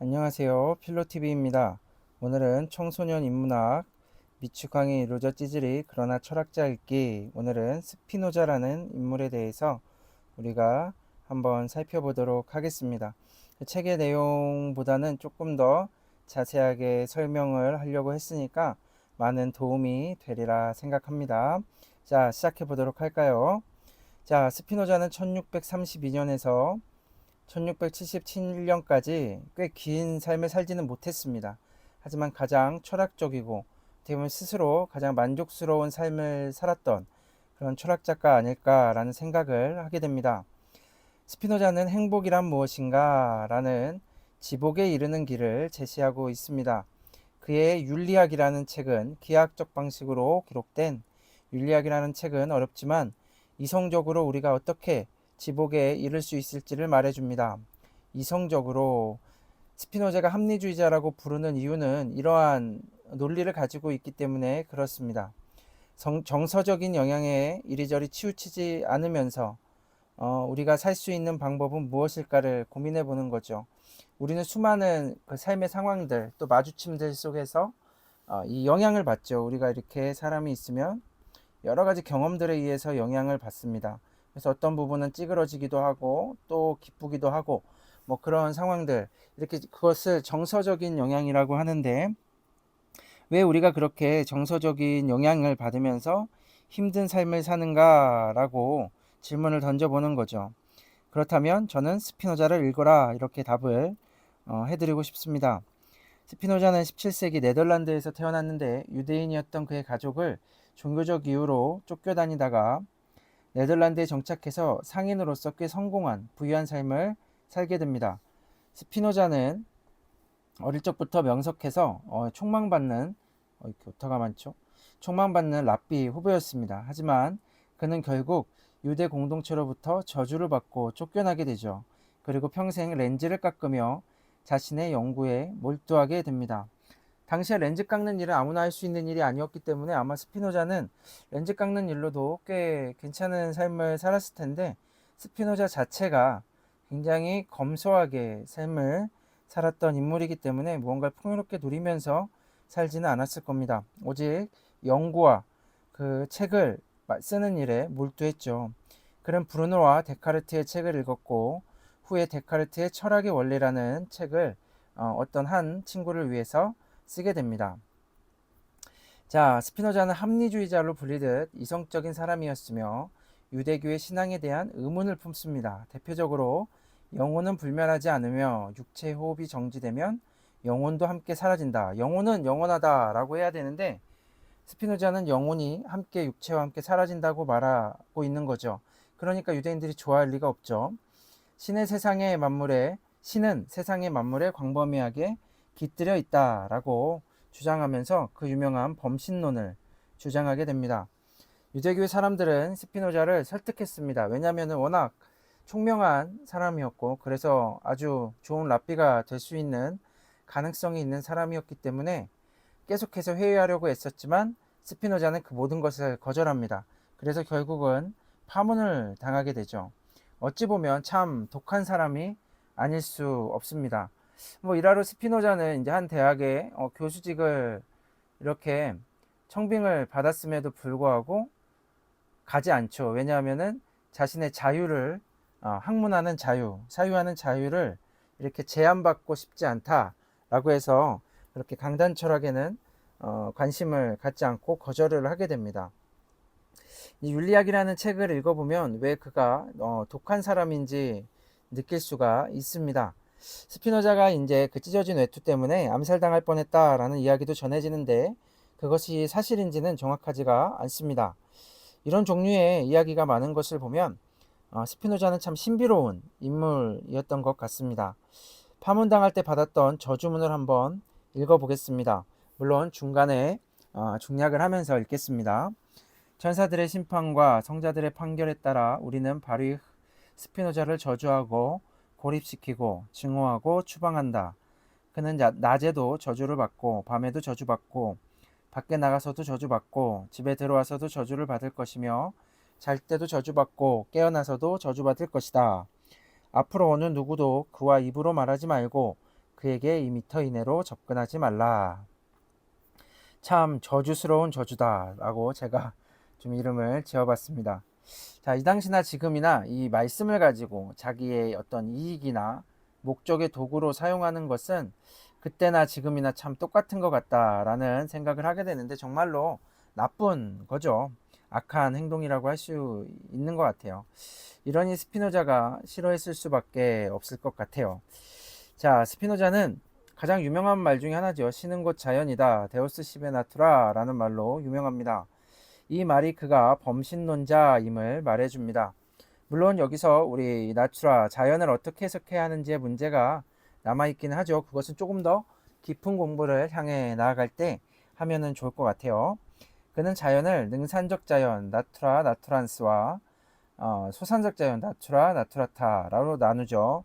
안녕하세요. 필로TV입니다. 오늘은 청소년 인문학 미축강이 이루어져 찌질이 그러나 철학자 읽기 오늘은 스피노자라는 인물에 대해서 우리가 한번 살펴보도록 하겠습니다. 그 책의 내용보다는 조금 더 자세하게 설명을 하려고 했으니까 많은 도움이 되리라 생각합니다. 자, 시작해 보도록 할까요? 자, 스피노자는 1632년에서 1677년까지 꽤 긴 삶을 살지는 못했습니다. 하지만 가장 철학적이고 어떻게 보면 스스로 가장 만족스러운 삶을 살았던 그런 철학자가 아닐까라는 생각을 하게 됩니다. 스피노자는 행복이란 무엇인가 라는 지복에 이르는 길을 제시하고 있습니다. 그의 윤리학이라는 책은 기하학적 방식으로 기록된 윤리학이라는 책은 어렵지만 이성적으로 우리가 어떻게 지복에 이를 수 있을지를 말해줍니다. 이성적으로 스피노자가 합리주의자라고 부르는 이유는 이러한 논리를 가지고 있기 때문에 그렇습니다. 정, 정서적인 영향에 이리저리 치우치지 않으면서 어, 우리가 살 수 있는 방법은 무엇일까를 고민해 보는 거죠. 우리는 수많은 그 삶의 상황들 또 마주침들 속에서 어, 이 영향을 받죠. 우리가 이렇게 사람이 있으면 여러 가지 경험들에 의해서 영향을 받습니다. 그래서 어떤 부분은 찌그러지기도 하고 또 기쁘기도 하고 뭐 그런 상황들 이렇게 그것을 정서적인 영향이라고 하는데 왜 우리가 그렇게 정서적인 영향을 받으면서 힘든 삶을 사는가라고 질문을 던져보는 거죠. 그렇다면 저는 스피노자를 읽어라 이렇게 답을 어, 해드리고 싶습니다. 스피노자는 17세기 네덜란드에서 태어났는데 유대인이었던 그의 가족을 종교적 이유로 쫓겨다니다가 네덜란드에 정착해서 상인으로서 꽤 성공한 부유한 삶을 살게 됩니다. 스피노자는 어릴 적부터 명석해서 어, 총망받는 어, 오타가 많죠. 총망받는 랍비 후보였습니다. 하지만 그는 결국 유대 공동체로부터 저주를 받고 쫓겨나게 되죠. 그리고 평생 렌즈를 깎으며 자신의 연구에 몰두하게 됩니다. 당시에 렌즈 깎는 일은 아무나 할 수 있는 일이 아니었기 때문에 아마 스피노자는 렌즈 깎는 일로도 꽤 괜찮은 삶을 살았을 텐데 스피노자 자체가 굉장히 검소하게 삶을 살았던 인물이기 때문에 무언가를 풍요롭게 누리면서 살지는 않았을 겁니다. 오직 연구와 그 책을 쓰는 일에 몰두했죠. 그는 브루노와 데카르트의 책을 읽었고 후에 데카르트의 철학의 원리라는 책을 어, 어떤 한 친구를 위해서 쓰게 됩니다. 자, 스피노자는 합리주의자로 불리듯 이성적인 사람이었으며 유대교의 신앙에 대한 의문을 품습니다. 대표적으로 영혼은 불멸하지 않으며 육체 호흡이 정지되면 영혼도 함께 사라진다. 영혼은 영원하다라고 해야 되는데 스피노자는 영혼이 함께 육체와 함께 사라진다고 말하고 있는 거죠. 그러니까 유대인들이 좋아할 리가 없죠. 신의 세상의 만물에 신은 세상의 만물에 광범위하게 깃들여 있다라고 주장하면서 그 유명한 범신론을 주장하게 됩니다. 유대교의 사람들은 스피노자를 설득했습니다. 왜냐하면 워낙 총명한 사람이었고 그래서 아주 좋은 랍비가 될 수 있는 가능성이 있는 사람이었기 때문에 계속해서 회의하려고 했었지만 스피노자는 그 모든 것을 거절합니다. 그래서 결국은 파문을 당하게 되죠. 어찌 보면 참 독한 사람이 아닐 수 없습니다. 뭐 일하로 스피노자는 이제 한 대학의 어, 교수직을 이렇게 청빙을 받았음에도 불구하고 가지 않죠. 왜냐하면은 자신의 자유를 어, 학문하는 자유, 사유하는 자유를 이렇게 제한받고 싶지 않다라고 해서 그렇게 강단 철학에는 어, 관심을 갖지 않고 거절을 하게 됩니다. 이 윤리학이라는 책을 읽어보면 왜 그가 어, 독한 사람인지 느낄 수가 있습니다. 스피노자가 이제 그 찢어진 외투 때문에 암살당할 뻔했다라는 이야기도 전해지는데 그것이 사실인지는 정확하지가 않습니다. 이런 종류의 이야기가 많은 것을 보면 어, 스피노자는 참 신비로운 인물이었던 것 같습니다. 파문당할 때 받았던 저주문을 한번 읽어보겠습니다. 물론 중간에 어, 중략을 하면서 읽겠습니다. 천사들의 심판과 성자들의 판결에 따라 우리는 바로 스피노자를 저주하고 고립시키고 증오하고 추방한다. 그는 낮에도 저주를 받고 밤에도 저주받고 밖에 나가서도 저주받고 집에 들어와서도 저주를 받을 것이며 잘 때도 저주받고 깨어나서도 저주받을 것이다. 앞으로 어느 누구도 그와 입으로 말하지 말고 그에게 2미터 이내로 접근하지 말라. 참 저주스러운 저주다 라고 제가 좀 이름을 지어봤습니다. 자, 이 당시나 지금이나 이 말씀을 가지고 자기의 어떤 이익이나 목적의 도구로 사용하는 것은 그때나 지금이나 참 똑같은 것 같다라는 생각을 하게 되는데 정말로 나쁜 거죠. 악한 행동이라고 할 수 있는 것 같아요. 이러니 스피노자가 싫어했을 수밖에 없을 것 같아요. 자, 스피노자는 가장 유명한 말 중에 하나죠. 신은 곧 자연이다. 데우스 시베나투라라는 말로 유명합니다. 이 말이 그가 범신론자임을 말해줍니다. 물론 여기서 우리 나추라 자연을 어떻게 해석해야 하는지의 문제가 남아있기는 하죠. 그것은 조금 더 깊은 공부를 향해 나아갈 때 하면은 좋을 것 같아요. 그는 자연을 능산적 자연 나투라 나투란스와 어, 소산적 자연 나투라 나투라타라고 나누죠.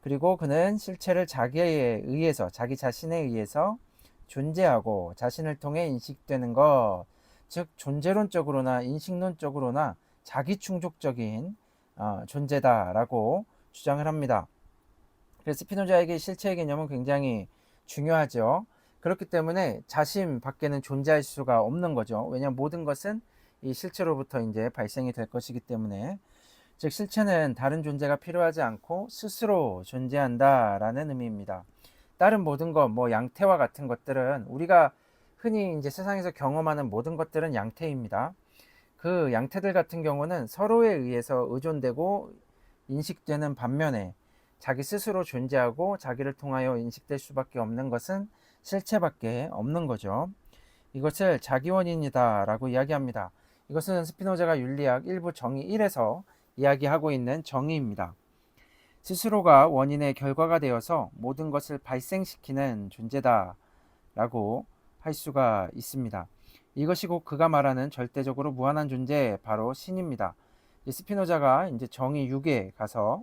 그리고 그는 실체를 자기에 의해서 자기 자신에 의해서 존재하고 자신을 통해 인식되는 것, 즉 존재론적으로나 인식론적으로나 자기 충족적인 어, 존재다라고 주장을 합니다. 그래서 스피노자에게 실체의 개념은 굉장히 중요하죠. 그렇기 때문에 자신 밖에는 존재할 수가 없는 거죠. 왜냐하면 모든 것은 이 실체로부터 이제 발생이 될 것이기 때문에 즉 실체는 다른 존재가 필요하지 않고 스스로 존재한다라는 의미입니다. 다른 모든 것, 뭐 양태와 같은 것들은 우리가 흔히 이제 세상에서 경험하는 모든 것들은 양태입니다. 그 양태들 같은 경우는 서로에 의해서 의존되고 인식되는 반면에 자기 스스로 존재하고 자기를 통하여 인식될 수밖에 없는 것은 실체밖에 없는 거죠. 이것을 자기 원인이다라고 이야기합니다. 이것은 스피노자가 윤리학 일부 정의 1에서 이야기하고 있는 정의입니다. 스스로가 원인의 결과가 되어서 모든 것을 발생시키는 존재다라고 할 수가 있습니다. 이것이 곧 그가 말하는 절대적으로 무한한 존재 바로 신입니다. 스피노자가 이제 정의 6에 가서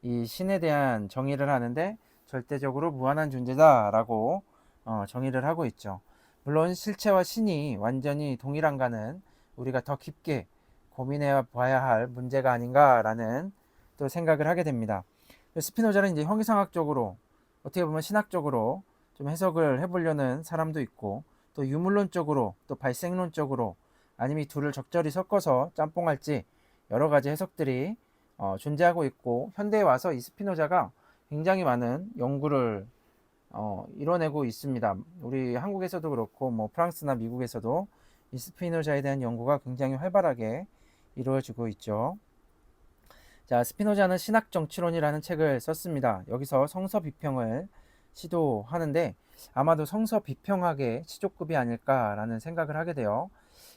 이 신에 대한 정의를 하는데 절대적으로 무한한 존재다라고 어, 정의를 하고 있죠. 물론 실체와 신이 완전히 동일한가는 우리가 더 깊게 고민해 봐야 할 문제가 아닌가라는 또 생각을 하게 됩니다. 스피노자는 이제 형이상학적으로 어떻게 보면 신학적으로 좀 해석을 해보려는 사람도 있고 또 유물론적으로 또 발생론적으로 아니면 이 둘을 적절히 섞어서 짬뽕할지 여러 가지 해석들이 어, 존재하고 있고 현대에 와서 이 스피노자가 굉장히 많은 연구를 어, 이뤄내고 있습니다. 우리 한국에서도 그렇고 뭐 프랑스나 미국에서도 이 스피노자에 대한 연구가 굉장히 활발하게 이루어지고 있죠. 자, 스피노자는 신학 정치론이라는 책을 썼습니다. 여기서 성서 비평을 시도하는데 아마도 성서 비평학의 시조급이 아닐까라는 생각을 하게 돼요.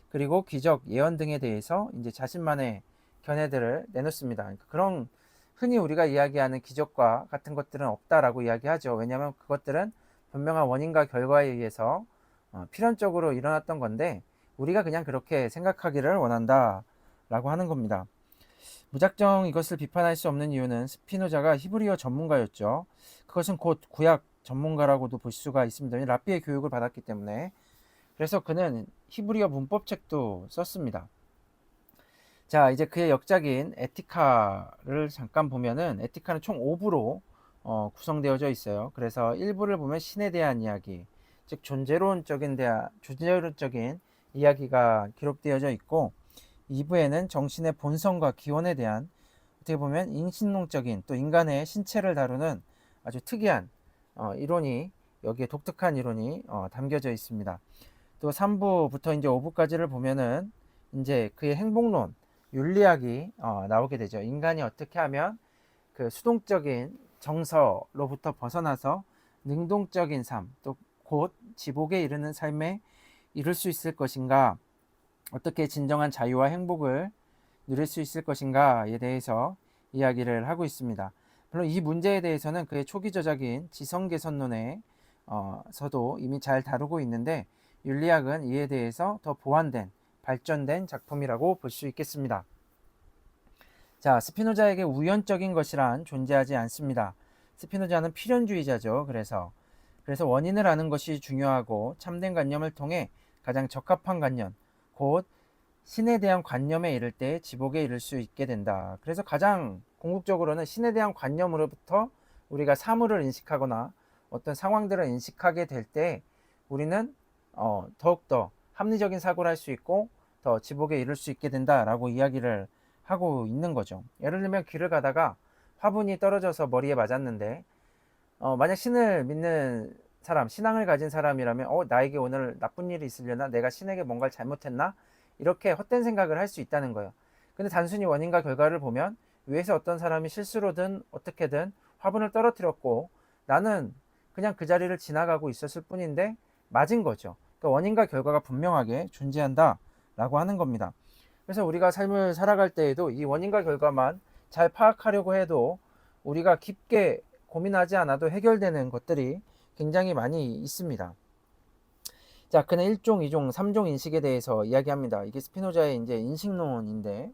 그리고 기적, 예언 등에 대해서 이제 자신만의 견해들을 내놓습니다. 그러니까 그런 흔히 우리가 이야기하는 기적과 같은 것들은 없다라고 이야기하죠. 왜냐하면 그것들은 분명한 원인과 결과에 의해서 어, 필연적으로 일어났던 건데 우리가 그냥 그렇게 생각하기를 원한다라고 하는 겁니다. 무작정 이것을 비판할 수 없는 이유는 스피노자가 히브리어 전문가였죠. 그것은 곧 구약 전문가라고도 볼 수가 있습니다. 라비의 교육을 받았기 때문에 그래서 그는 히브리어 문법책도 썼습니다. 자, 이제 그의 역작인 에티카를 잠깐 보면은 에티카는 총 5부로 어, 구성되어져 있어요. 그래서 1부를 보면 신에 대한 이야기, 즉 존재론적인 대화, 존재론적인 이야기가 기록되어져 있고 2부에는 정신의 본성과 기원에 대한 어떻게 보면 인신론적인 또 인간의 신체를 다루는 아주 특이한 어, 이론이 여기에 독특한 이론이 어, 담겨져 있습니다. 또 3부부터 이제 5부까지를 보면은 이제 그의 행복론, 윤리학이 어, 나오게 되죠. 인간이 어떻게 하면 그 수동적인 정서로부터 벗어나서 능동적인 삶, 또 곧 지복에 이르는 삶에 이룰 수 있을 것인가, 어떻게 진정한 자유와 행복을 누릴 수 있을 것인가에 대해서 이야기를 하고 있습니다. 물론 이 문제에 대해서는 그의 초기 저작인 지성개선론에 어, 서도 이미 잘 다루고 있는데 윤리학은 이에 대해서 더 보완된 발전된 작품이라고 볼 수 있겠습니다. 자, 스피노자에게 우연적인 것이란 존재하지 않습니다. 스피노자는 필연주의자죠. 그래서 그래서 원인을 아는 것이 중요하고 참된 관념을 통해 가장 적합한 관념, 곧 신에 대한 관념에 이를 때 지복에 이를 수 있게 된다. 그래서 가장 궁극적으로는 신에 대한 관념으로부터 우리가 사물을 인식하거나 어떤 상황들을 인식하게 될 때 우리는 어, 더욱더 합리적인 사고를 할 수 있고 더 지복에 이를 수 있게 된다라고 이야기를 하고 있는 거죠. 예를 들면 길을 가다가 화분이 떨어져서 머리에 맞았는데 어, 만약 신을 믿는 사람, 신앙을 가진 사람이라면 어, 나에게 오늘 나쁜 일이 있으려나? 내가 신에게 뭔가를 잘못했나? 이렇게 헛된 생각을 할 수 있다는 거예요. 근데 단순히 원인과 결과를 보면 위에서 어떤 사람이 실수로든 어떻게든 화분을 떨어뜨렸고 나는 그냥 그 자리를 지나가고 있었을 뿐인데 맞은 거죠. 그러니까 원인과 결과가 분명하게 존재한다라고 하는 겁니다. 그래서 우리가 삶을 살아갈 때에도 이 원인과 결과만 잘 파악하려고 해도 우리가 깊게 고민하지 않아도 해결되는 것들이 굉장히 많이 있습니다. 자, 그는 1종, 2종, 3종 인식에 대해서 이야기합니다. 이게 스피노자의 이제 인식론인데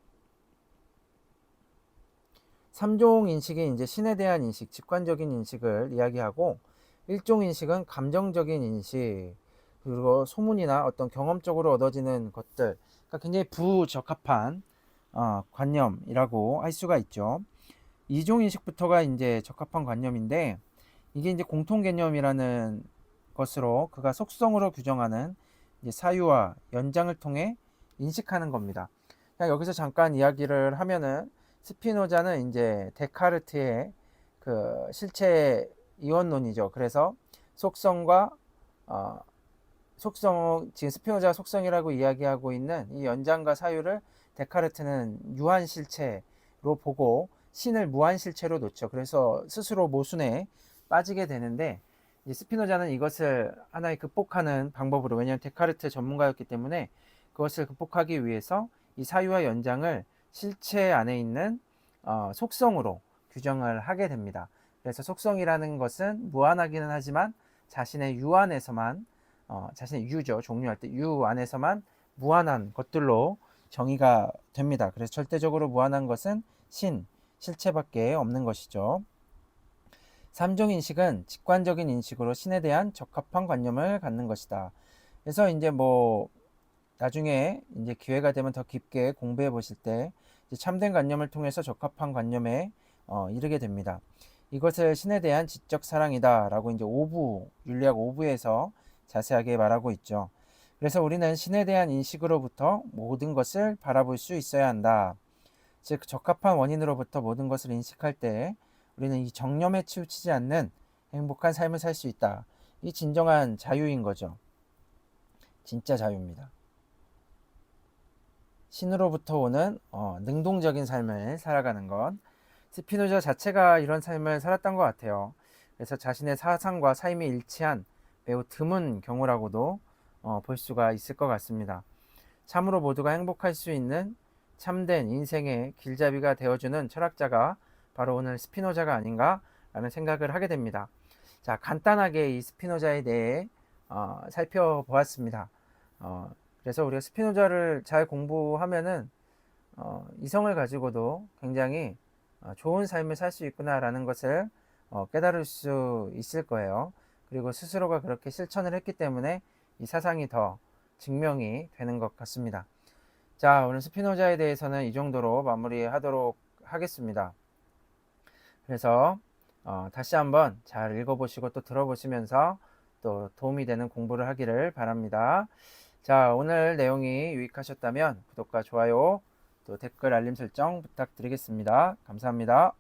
3종 인식이 이제 신에 대한 인식, 직관적인 인식을 이야기하고 1종 인식은 감정적인 인식, 그리고 소문이나 어떤 경험적으로 얻어지는 것들, 그러니까 굉장히 부적합한 어, 관념이라고 할 수가 있죠. 2종 인식부터가 이제 적합한 관념인데 이게 이제 공통 개념이라는 것으로 그가 속성으로 규정하는 사유와 연장을 통해 인식하는 겁니다. 여기서 잠깐 이야기를 하면은 스피노자는 이제 데카르트의 그 실체 이원론이죠. 그래서 속성과 어, 속성 지금 스피노자가 속성이라고 이야기하고 있는 이 연장과 사유를 데카르트는 유한 실체로 보고 신을 무한 실체로 놓죠. 그래서 스스로 모순에 빠지게 되는데 스피노자는 이것을 하나의 극복하는 방법으로 왜냐하면 데카르트 전문가였기 때문에 그것을 극복하기 위해서 이 사유와 연장을 실체 안에 있는 어, 속성으로 규정을 하게 됩니다. 그래서 속성이라는 것은 무한하기는 하지만 자신의 유 안에서만 어, 자신의 유죠 종류할 때 유 안에서만 무한한 것들로 정의가 됩니다. 그래서 절대적으로 무한한 것은 신, 실체밖에 없는 것이죠. 삼종 인식은 직관적인 인식으로 신에 대한 적합한 관념을 갖는 것이다. 그래서 이제 뭐 나중에 이제 기회가 되면 더 깊게 공부해 보실 때 참된 관념을 통해서 적합한 관념에 어, 이르게 됩니다. 이것을 신에 대한 지적 사랑이다라고 이제 5부 윤리학 5부에서 자세하게 말하고 있죠. 그래서 우리는 신에 대한 인식으로부터 모든 것을 바라볼 수 있어야 한다. 즉 적합한 원인으로부터 모든 것을 인식할 때 우리는 이 정념에 치우치지 않는 행복한 삶을 살 수 있다. 이 진정한 자유인 거죠. 진짜 자유입니다. 신으로부터 오는 어, 능동적인 삶을 살아가는 것. 스피노자 자체가 이런 삶을 살았던 것 같아요. 그래서 자신의 사상과 삶이 일치한 매우 드문 경우라고도 어, 볼 수가 있을 것 같습니다. 참으로 모두가 행복할 수 있는 참된 인생의 길잡이가 되어주는 철학자가 바로 오늘 스피노자가 아닌가라는 생각을 하게 됩니다. 자, 간단하게 이 스피노자에 대해 어, 살펴보았습니다. 어, 그래서 우리가 스피노자를 잘 공부하면은 어, 이성을 가지고도 굉장히 어, 좋은 삶을 살 수 있구나라는 것을 어, 깨달을 수 있을 거예요. 그리고 스스로가 그렇게 실천을 했기 때문에 이 사상이 더 증명이 되는 것 같습니다. 자, 오늘 스피노자에 대해서는 이 정도로 마무리하도록 하겠습니다. 그래서 어, 다시 한번 잘 읽어보시고 또 들어보시면서 또 도움이 되는 공부를 하기를 바랍니다. 자, 오늘 내용이 유익하셨다면 구독과 좋아요, 또 댓글 알림 설정 부탁드리겠습니다. 감사합니다.